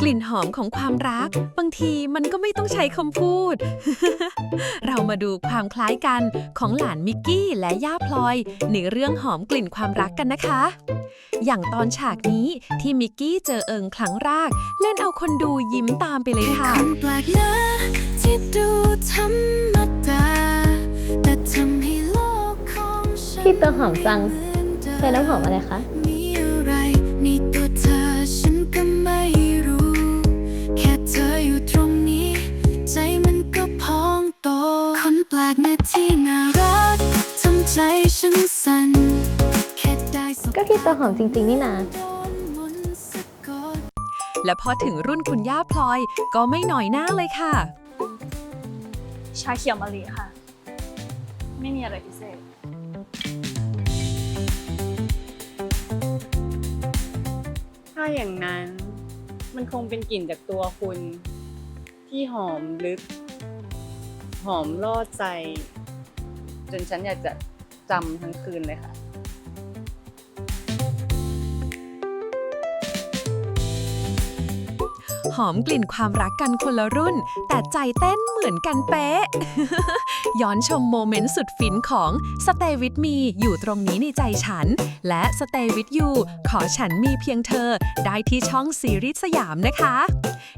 กลิ่นหอมของความรัก บางทีมันก็ไม่ต้องใช้คำพูด เรามาดูความคล้ายกันของหลานมิกกี้และย่าพลอย ในเรื่องหอมกลิ่นความรักกันนะคะ อย่างตอนฉากนี้ที่มิกกี้เจอเอิงครั้งแรกเล่นเอาคนดูยิ้มตามไปเลยค่ะคนแปลกน้าที่ดูธรรมดาแต่ทำให้โลกของฉันพี่ตัวหอมจังใช้น้ำหอมอะไรคะ คนแปลกหน้าที่น่ารักทำใจฉันสั่นแค่ได้สบก็พี่ตัวหอมจริง ๆ นี่นาโดนมนต์สะกดและพอถึงรุ่นคุณย่าพลอย ก็ไม่หน่อยหน้าเลยค่ะ ชาเขียวมะลิค่ะ ไม่มีอะไรพิเศษ ถ้าอย่างนั้นมันคงเป็นกลิ่นจากตัวคุณ ที่หอมลึก หอมล่อใจ จนฉันอยากจะจำทั้งคืนเลยค่ะ อมกลิ่นความรักกันคนละรุ่น แต่ใจเต้นเหมือนกันเป๊ะ ย้อนชมโมเมนต์สุดฟินของ Stay with me อยู่ตรงนี้ในใจฉัน และ Stay with you ขอฉันมีเพียงเธอ ได้ที่ช่องซีรีส์สยามนะคะ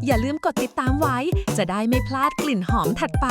อย่าลืมกดติดตามไว้ จะได้ไม่พลาดกลิ่นหอมถัดไป